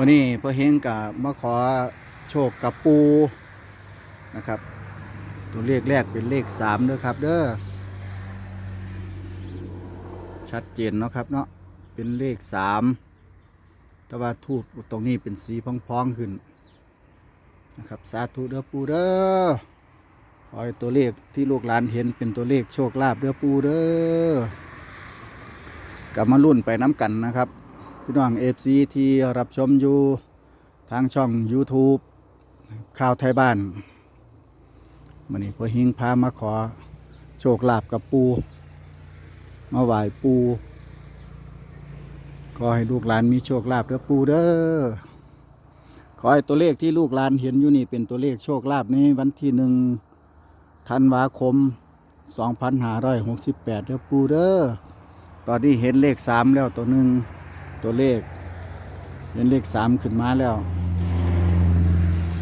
มื่อนี้พ่อเฮงกับมาขอโชคกับปูนะครับ ตัวเลขแรกเป็นเลขสามเด้อครับ เด้อชัดเจนเนาะครับเนาะเป็นเลขสามแต่ว่าทูตตรงนี้เป็นสีพองๆขึ้นนะครับสาธุเด้อปูเด้อขอให้ตัวเลขที่ลูกหลานเห็นเป็นตัวเลขโชคลาภเด้อปูเด้อกลับมารุ่นไปน้ำกันนะครับ พี่น้องเอฟซีที่รับชมอยู่ทางช่อง YouTube ข่าวไทยบ้านมันนี้พ่อหิงพามาขอ โชคลาภกับปู มาไหว้ปูขอให้ลูกหลานมีโชคลาภเด้อปูเด้อขอให้ตัวเลขที่ลูกหลานเห็นอยู่นี่เป็นตัวเลขโชคลาภในวันที่หนึ่งธันวาคม 2568เด้อปูเด้อตอนนี้เห็นเลขสามแล้วตัวหนึ่ง ตัวเลข เป็นเลขสามขึ้นมาแล้ว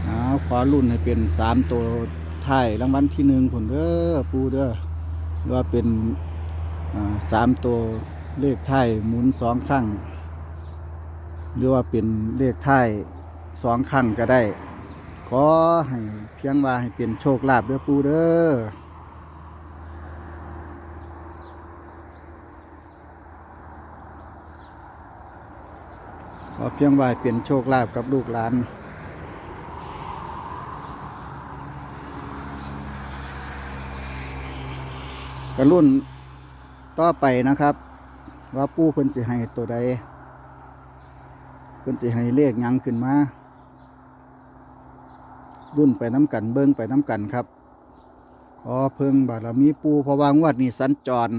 เอาขอรุ่นให้เป็นสามตัวท้ายรางวัลที่หนึ่งผลเด้อปูเด้อหรือว่าเป็นสามตัวเลขท้ายหมุนสองข้างหรือว่าเป็นเลขท้ายสองข้างก็ได้ ขอให้เพียงว่าให้เป็นโชคลาภเด้อปูเด้อ ขอเพียงว่าเป็นโชคลาภกับลูกหลาน กระรุ่นต่อไปนะครับ ว่าปู่เพิ่นสิให้ตัวใดเพิ่นสิให้เลขยังขึ้นมารุ่นไปน้ำกันเบิ้งไปน้ำกันครับขอเพิ่งบารมีปูพระวางวัดนี้สัญจร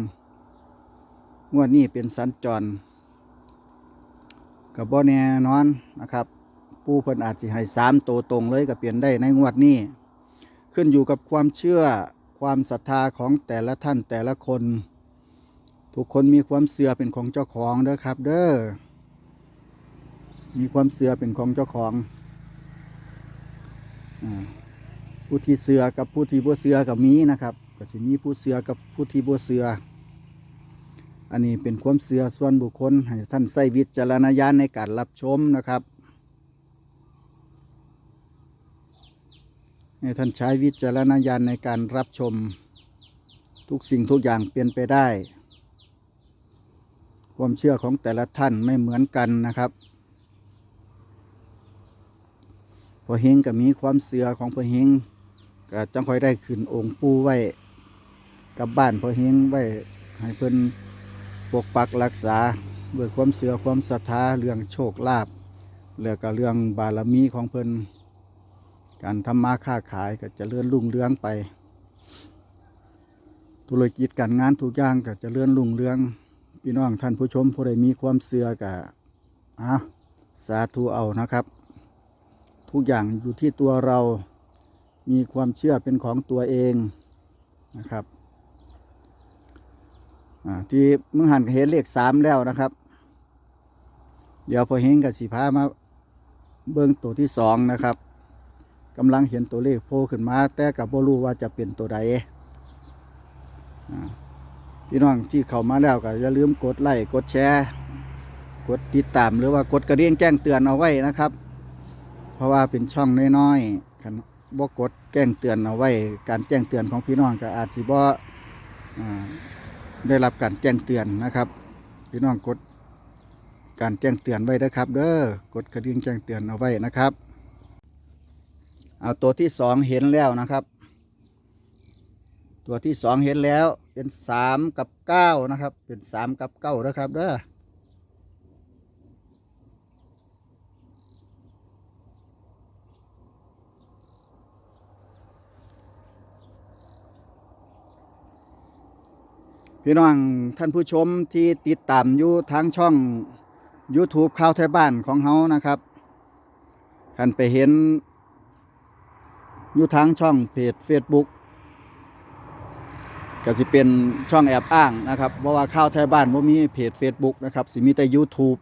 งวดนี้เป็นสัญจร กับบ่แน่นอนนะครับ ปูเพิ่นอาจสิให้สามตัวตรงเลยก็เปลี่ยนได้ในงวดนี้ ขึ้นอยู่กับความเชื่อความศรัทธาของแต่ละท่านแต่ละคน ทุกคนมีความเสื่อเป็นของเจ้าของเด้อครับ เด้อมีความเสื่อเป็นของเจ้าของอผู้ที่เสือกับผู้ที่บ่เสือกับมีนะครับก็สิมีผู้เสือกับผู้ที่บ่เสือ อันนี้เป็นความเสื่อส่วนบุคคล ให้ท่านใส่วิจารณญาณในการรับชมนะครับ ให้ท่านใช้วิจารณญาณในการรับชม ทุกสิ่งทุกอย่างเปลี่ยนไปได้ ความเชื่อของแต่ละท่านไม่เหมือนกันนะครับพอเฮงก็มีความเสื่อของพอเฮงก็จังค่อยได้ขึ้นองค์ปูไว้ กับบ้านพอเฮงไว้ให้เพิ่น ปกปักรักษาด้วยความเสือความศรัทธาเรื่องโชคลาภแล้วก็เรื่องบารมีของเพิ่นการทำมาค้าขายก็จะเลื่อนรุ่งเรืองไป ธุรกิจการงานทุกอย่างก็จะเลื่อนรุ่งเรือง พี่น้องท่านผู้ชมผู้ใดมีความเสือก็อะสาธุเอานะครับ ทุกอย่างอยู่ที่ตัวเรามีความเชื่อเป็นของตัวเองนะครับ ที่มึงหันเห็นเลขสามแล้วนะครับ เดี๋ยวพอเฮงกับสีพามาเบิ้งตัวที่สองนะครับกำลังเห็นตัวเลขโผล่ขึ้นมา แต่กับโบรู้ว่าจะเป็นตัวใดพี่น้องที่เข้ามาแล้วก็อย่าลืมกดไลค์กดแชร์ กดติดตามหรือว่ากดกระดิ่งแจ้งเตือนเอาไว้นะครับ เพราะว่าเป็นช่องน้อยๆคันบ่กดแจ้งเตือนเอาไว้ การแจ้งเตือนของพี่น้องก็อาจสิบ่อ่า ได้รับการแจ้งเตือนนะครับ พี่น้องกดการแจ้งเตือนไว้นะครับ เด้อกดกระดิ่งแจ้งเตือนเอาไว้นะครับ เอาตัวที่สองเห็นแล้วนะครับ ตัวที่สองเห็นแล้วเป็นสามกับเก้านะครับ เป็นสามกับเก้านะครับ เด้อ พี่น้องท่านผู้ชมที่ติดตามอยู่ทางช่อง YouTube ข่าวไทยบ้านของเฮานะครับท่านไปเห็น อยู่ทางช่องเพจ Facebook ก็สิเป็นช่องแอบอ้างนะครับเพราะว่าข่าวไทยบ้านบ่มีเพจ Facebook นะครับสิมีแต่ YouTube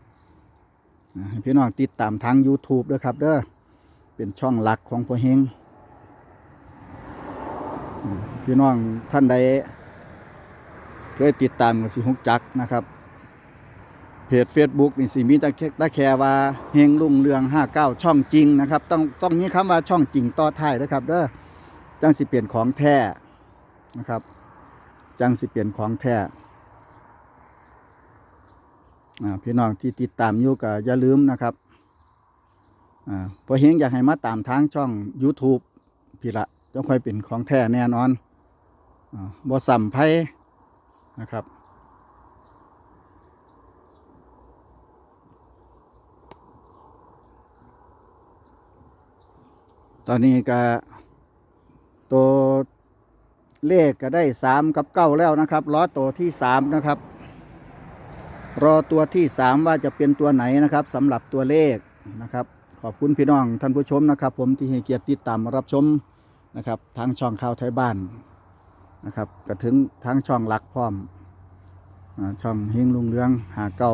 พี่น้องติดตามทาง YouTube ด้วยครับเด้อเป็นช่องหลักของพ่อเฮงพี่น้องท่านใด เคยติดตามกับสิฮุกจักนะครับ เพจ Facebook นี่สิมีตะตะแคว่าเฮงรุ่งเรือง 59 ช่องจริงนะครับ ต้องต้องมีคำว่าช่องจริงต่อท้ายนะครับเด้อจังสิเปลี่ยนของแท้นะครับ จังสิเปลี่ยนของแท้อ่พี่น้องที่ติดตามอยู่ก็อย่าลืมนะครับอพอเฮงอยากให้มาตามทางช่อง YouTube พี่ละจะค่อยเป็นของแท้แน่นอนอบ่สัมไพ นะครับ ตอนนี้ก็ตัวเลขก็ได้สามกับเก้าแล้วนะครับรอตัวที่สามนะครับ รอตัวที่สามว่าจะเป็นตัวไหนนะครับสำหรับตัวเลขนะครับขอบคุณพี่น้องท่านผู้ชมนะครับ ผมที่ให้เกียรติติดตามรับชมนะครับ ทางช่องข่าวไทยบ้าน นะครับก็ถึงทางช่องหลักพร้อมช่องเฮงลุงเรืองหาเก้า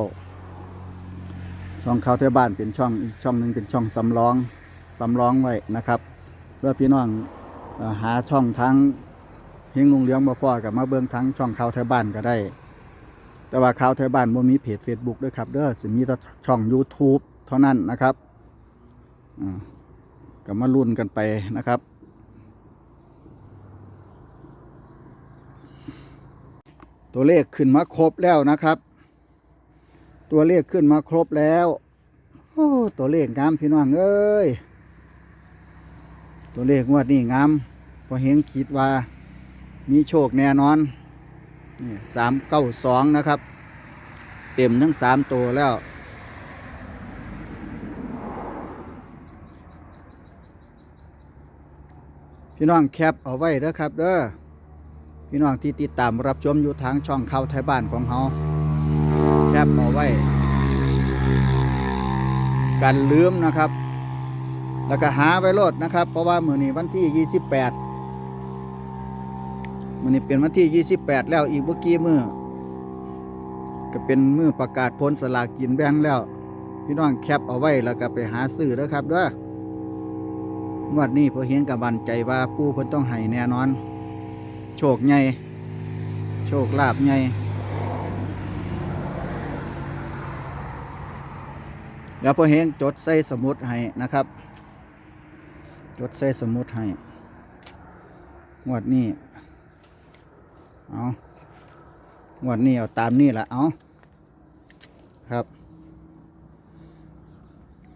ช่องข่าวไทยบ้านเป็นช่องอีกช่องหนึ่งเป็นช่องสำรองสำรองไว้นะครับ เพื่อพี่น้องอหาช่องทางเฮงลุงเลี้ยงบ่พอกับมาเบิ่งทั้งช่องข่าวไทยบ้านก็ได้ แต่ว่าข่าวไทยบ้านบ่มีเพจ Facebook ด้วยครับเด้อสิมีแต่ช่อง YouTube เท่านั้นนะครับอ่าก็มาลุ้นกันไปนะครับ ตัวเลขขึ้นมาครบแล้วนะครับ ตัวเลขขึ้นมาครบแล้วโอ้ตัวเลขงามพี่น้องเอ้ยตัวเลขงวดนี้งามพอเฮงคิดว่า มีโชคแน่นอนนี่สามเก้าสองนะครับ เต็มทั้งสามตัวแล้วพี่น้องแคปเอาไว้เด้อครับเด้อ พี่น้องที่ติดตามรับชมอยู่ทางช่องข่าวไทยบ้านของเฮาแคปเอาไว้กันลืมนะครับ แล้วก็หาไว้โลดนะครับ เพราะว่ามือนี้วันที่ 28มือนี้เป็นวันที่ 28 แล้วอีกเมื่อกี้มือก็เป็นมือประกาศผลสลากกินแบงแล้ว พี่น้องแคปเอาไว้แล้วก็ไปหาซื้อเด้อครับเด้องวดนี้พอเห็นกับบันใจว่าปู่เพิ่นต้องให้แน่นอน โชคใหญ่โชคลาภใหญ่เดี๋ยวพอเฮงจดใส่สมุดให้นะครับ จดใส่สมุดให้งวดนี้เอางวดนี้เอาตามนี่แหละเอาครับ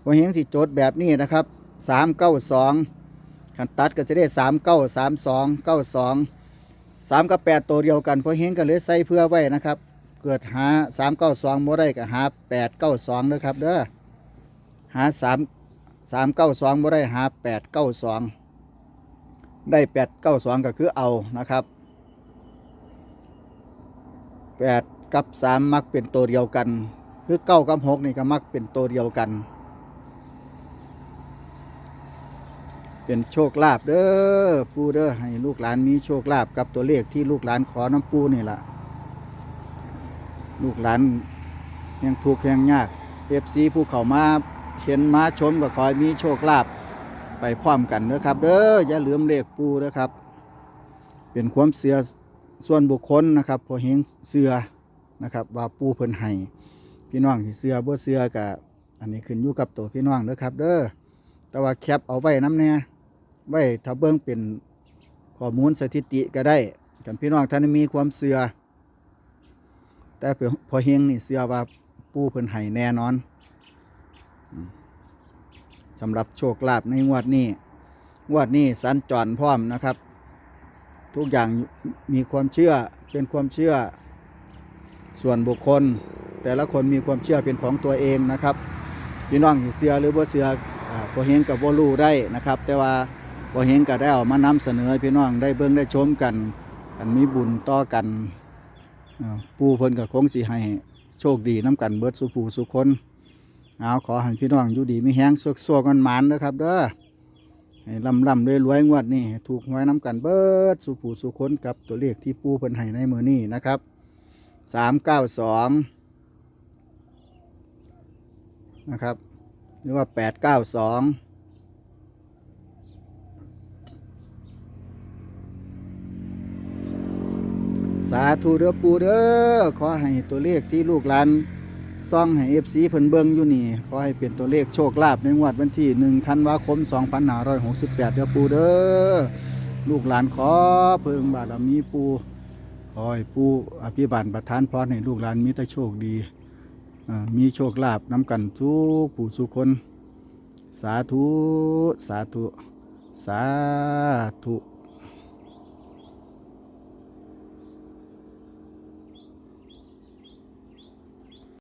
พอเฮงสิจดแบบนี้นะครับสามเก้าสองขันตัดก็จะได้สามเก้าสามสองเก้าสอง สามกับแปดตัวเดียวกันเพอเฮงก็เลยใส่เพื่อไว้นะครับ เกิดหาสามเก้าสองโมได้ก็หาแปดเก้าสองนะครับเด้อหาสามสามเก้าสองบ่ได้หาแปดเก้าสองได้แปดเก้าสองก็คือเอานะครับแปดกับสามมักเป็นตัวเดียวกัน คือเก้ากับหกนี่ก็มักเป็นตัวเดียวกัน เป็นโชคลาภเด้อปูเด้อให้ลูกหลานมีโชคลาภกับตัวเลขที่ลูกหลานขอน้ำปูนี่แหละลูกหลานยังทุกข์ยังยากเอฟซีผู้เขามาเห็นมาชมก็ขอให้มีโชคลาภไปพร้อมกันนะครับ เด้ออย่าลืมเลขปูนะครับ เป็นความเสือส่วนบุคคลนะครับพอเฮงเสือนะครับว่าปูเพิ่นให้พี่น้องที่เสือบ่เสือกับอันนี้ขึ้นอยู่กับตัวพี่น้องเด้อครับ เด้อแต่ว่าแคปเอาไว้น้ำเนี่ย ไว้ถ้าเบิ่งเป็นข้อมูลสถิติก็ได้กันพี่น้องท่านมีความเสือ แต่พอเฮงนี่เสือว่าปูเพิ่นให้แน่นอนสำหรับโชคลาภในงวดนี้งวดนี้สัญจรพร้อมนะครับ ทุกอย่างมีความเชื่อเป็นความเชื่อ ส่วนบุคคล แต่ละคนมีความเชื่อเป็นของตัวเองนะครับพี่น้องเสือหรือบ่เสืออ่าบ่เห็นกับบ่รู้ได้นะครับ แต่ว่า บ่เห็นก็ได้เอามานำเสนอพี่น้องได้เบิ่งได้ชมกันอันมีบุญต่อกันปูเพิ่นก็คงสิให้โชคดีนํกันเบิดสุผู้สุคนเอาขอให้พี่น้องอยู่ดีมีแห้งสวกสวกันหมานนะครับเด้อให้ลำลำรวยรวยงวดนี่ถูกหวยน้ำกันเบิดสุผูสุคนกับตัวเลขที่ปูเพิ่นให้ในมือนี่นะครับสามเก้าสองนะครับหรือว่าแปดเก้าสอง สาธุเด้อปูเด้อขอให้ตัวเลขที่ลูกหลานซ่องให้ FC เพิ่นเบิ่งอยู่นี่ขอให้เป็นตัวเลขโชคลาภในงวดวันที่1ธันวาคม 2568 เด้อปูเด้อลูกหลานขอเพิ่งบารมีปูขอให้ปูอภิบาลประทานพรให้ลูกหลานมีแต่โชคดีมีโชคลาภนํกันทุกผู้ทุกคน สาธุ สาธุ สาธุ